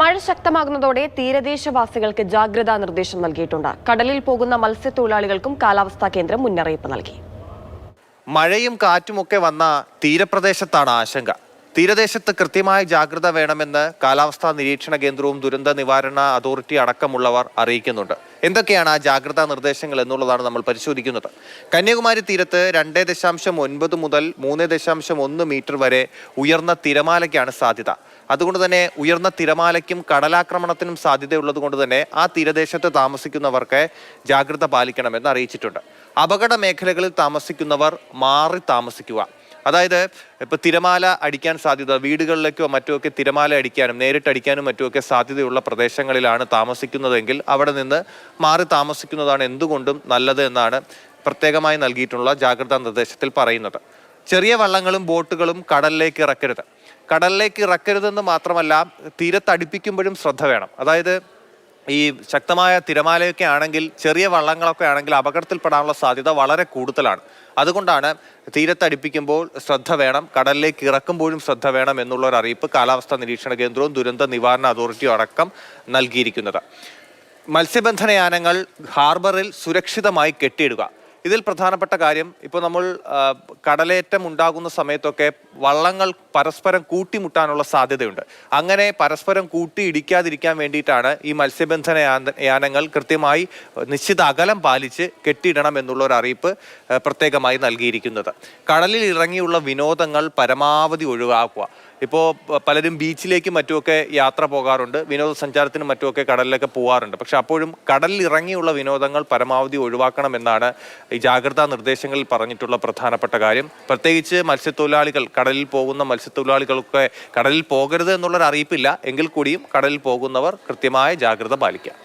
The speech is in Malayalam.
മഴ ശക്തമാകുന്നതോടെ തീരദേശവാസികൾക്ക് ജാഗ്രതാ നിർദ്ദേശം നൽകിയിട്ടുണ്ട്. കടലിൽ പോകുന്ന മത്സ്യത്തൊഴിലാളികൾക്കും കാലാവസ്ഥാ കേന്ദ്രം മുന്നറിയിപ്പ് നൽകി. മഴയും കാറ്റുമൊക്കെ വന്ന തീരപ്രദേശത്താണ് ആശങ്ക. തീരദേശത്ത് കൃത്യമായ ജാഗ്രത വേണമെന്ന് കാലാവസ്ഥാ നിരീക്ഷണ കേന്ദ്രവും ദുരന്ത നിവാരണ അതോറിറ്റി അടക്കമുള്ളവർ അറിയിക്കുന്നുണ്ട്. എന്തൊക്കെയാണ് ആ ജാഗ്രതാ നിർദ്ദേശങ്ങൾ എന്നുള്ളതാണ് നമ്മൾ പരിശോധിക്കുന്നത്. കന്യാകുമാരി തീരത്ത് രണ്ട് ദശാംശം ഒൻപത് മുതൽ മൂന്ന് ദശാംശം ഒന്ന് മീറ്റർ വരെ ഉയർന്ന തിരമാലയ്ക്കാണ് സാധ്യത. അതുകൊണ്ട് തന്നെ ഉയർന്ന തിരമാലയ്ക്കും കടലാക്രമണത്തിനും സാധ്യതയുള്ളത് കൊണ്ട് തന്നെ ആ തീരദേശത്ത് താമസിക്കുന്നവർക്ക് ജാഗ്രത പാലിക്കണമെന്ന് അറിയിച്ചിട്ടുണ്ട്. അപകട മേഖലകളിൽ താമസിക്കുന്നവർ മാറി താമസിക്കുക. അതായത് ഇപ്പോൾ തിരമാല അടിക്കാൻ സാധ്യത വീടുകളിലേക്കോ മറ്റോ ഒക്കെ തിരമാല അടിക്കാനും നേരിട്ടടിക്കാനും മറ്റുമൊക്കെ സാധ്യതയുള്ള പ്രദേശങ്ങളിലാണ് താമസിക്കുന്നതെങ്കിൽ അവിടെ നിന്ന് മാറി താമസിക്കുന്നതാണ് എന്തുകൊണ്ടും നല്ലത് എന്നാണ് പ്രത്യേകമായി നൽകിയിട്ടുള്ള ജാഗ്രതാ നിർദ്ദേശത്തിൽ പറയുന്നത്. ചെറിയ വള്ളങ്ങളും ബോട്ടുകളും കടലിലേക്ക് ഇറക്കരുത്. കടലിലേക്ക് ഇറക്കരുതെന്ന് മാത്രമല്ല തീരത്തടിപ്പിക്കുമ്പോഴും ശ്രദ്ധ വേണം. അതായത് ഈ ശക്തമായ തിരമാലയൊക്കെ ആണെങ്കിൽ ചെറിയ വള്ളങ്ങളൊക്കെ ആണെങ്കിൽ അപകടത്തിൽപ്പെടാനുള്ള സാധ്യത വളരെ കൂടുതലാണ്. അതുകൊണ്ടാണ് തീരത്തടിപ്പിക്കുമ്പോൾ ശ്രദ്ധ വേണം കടലിലേക്ക് ഇറക്കുമ്പോഴും ശ്രദ്ധ വേണം എന്നുള്ള ഒരു അറിയിപ്പ് കാലാവസ്ഥാ നിരീക്ഷണ കേന്ദ്രവും ദുരന്ത നിവാരണ അതോറിറ്റിയും അടക്കം നൽകിയിരിക്കുന്നത്. മത്സ്യബന്ധനയാനങ്ങൾ ഹാർബറിൽ സുരക്ഷിതമായി കെട്ടിയിടുക. ഇതിൽ പ്രധാനപ്പെട്ട കാര്യം ഇപ്പോൾ നമ്മൾ കടലേറ്റം ഉണ്ടാകുന്ന സമയത്തൊക്കെ വള്ളങ്ങൾ പരസ്പരം കൂട്ടിമുട്ടാനുള്ള സാധ്യതയുണ്ട്. അങ്ങനെ പരസ്പരം കൂട്ടി ഇടിക്കാതിരിക്കാൻ വേണ്ടിയിട്ടാണ് ഈ മത്സ്യബന്ധന യാനങ്ങൾ കൃത്യമായി നിശ്ചിത അകലം പാലിച്ച് കെട്ടിയിടണം എന്നുള്ള ഒരു അറിയിപ്പ് പ്രത്യേകമായി നൽകിയിരിക്കുന്നത്. കടലിൽ ഇറങ്ങിയുള്ള വിനോദങ്ങൾ പരമാവധി ഒഴിവാക്കുക. ഇപ്പോൾ പലരും ബീച്ചിലേക്കും മറ്റുമൊക്കെ യാത്ര പോകാറുണ്ട് വിനോദസഞ്ചാരത്തിനും മറ്റുമൊക്കെ കടലിലൊക്കെ പോകാറുണ്ട് പക്ഷെ അപ്പോഴും കടലിൽ ഇറങ്ങിയുള്ള വിനോദങ്ങൾ പരമാവധി ഒഴിവാക്കണമെന്നാണ് ഈ ജാഗ്രതാ നിർദ്ദേശങ്ങളിൽ പറഞ്ഞിട്ടുള്ള പ്രധാനപ്പെട്ട കാര്യം. പ്രത്യേകിച്ച് മത്സ്യത്തൊഴിലാളികൾ കടലിൽ പോകുന്ന മത്സ്യത്തൊഴിലാളികൾക്ക് കടലിൽ പോകരുത് എന്നുള്ളൊരു അറിയിപ്പില്ല എങ്കിൽ കൂടിയും കടലിൽ പോകുന്നവർ കൃത്യമായ ജാഗ്രത പാലിക്കുക.